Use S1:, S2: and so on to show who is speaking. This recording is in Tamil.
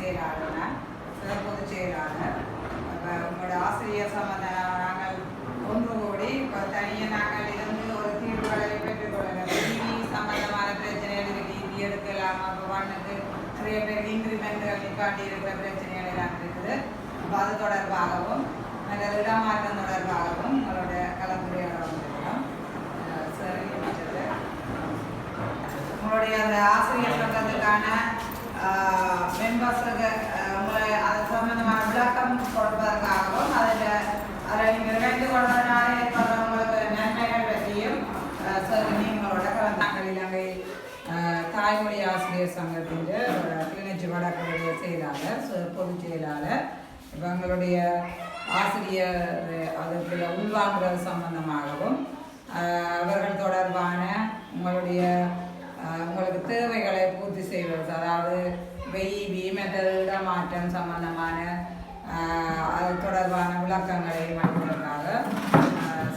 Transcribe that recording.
S1: செயலாளர் நான் சில பொதுச் செயலாளர். அப்போ உங்களோட ஆசிரியர் சம்மந்த நாங்கள் ஒன்று கூடி இப்போ தனியாக நாங்கள் இருந்து ஒரு தீர்வுகளை பெற்றுக்கொள்ளலாம் டிவி சம்பந்தமான பிரச்சனைகள் இருக்கு இது எடுக்கலாமா இப்போ பண்ணுக்கு நிறைய பேர் இன்க்ரிமெண்ட்கள் நிப்பாட்டி இருக்கிற பிரச்சனைகள் எல்லாம் இருக்குது. இப்போ அது தொடர்பாகவும் அல்லது இடமாற்றம் தொடர்பாகவும் உங்களோட கலந்துரையாட வந்திருக்கிறோம். சரி உங்களுடைய அந்த ஆசிரியர் சங்கத்துக்கான மெம்பர்ஸுக்கு உங்களை அது சம்பந்தமான விளக்கம் கொடுப்பதற்காகவும் அதில் அதில் நீங்கள் இணைந்து கொள்வதனால ஏற்படுறவங்களுக்கு நன்மைகள் பற்றியும் சொல்லி சரி கலந்தாங்கள் இலங்கை தாய்மொழி ஆசிரியர் சங்கத்தின் கிளிநொச்சி வடக்குடைய செயலாளர் பொதுச் செயலாளர் இப்போ எங்களுடைய ஆசிரியர் அதற்குள்ள உள்வாங்குறது சம்பந்தமாகவும் அவர்கள் தொடர்பான உங்களுடைய உங்களுக்கு தேவைகளை பூர்த்தி செய்வது அதாவது வெய்வி மற்ற இடமாற்றம் சம்பந்தமான அது தொடர்பான விளக்கங்களை வழங்குவதற்காக அஹ்,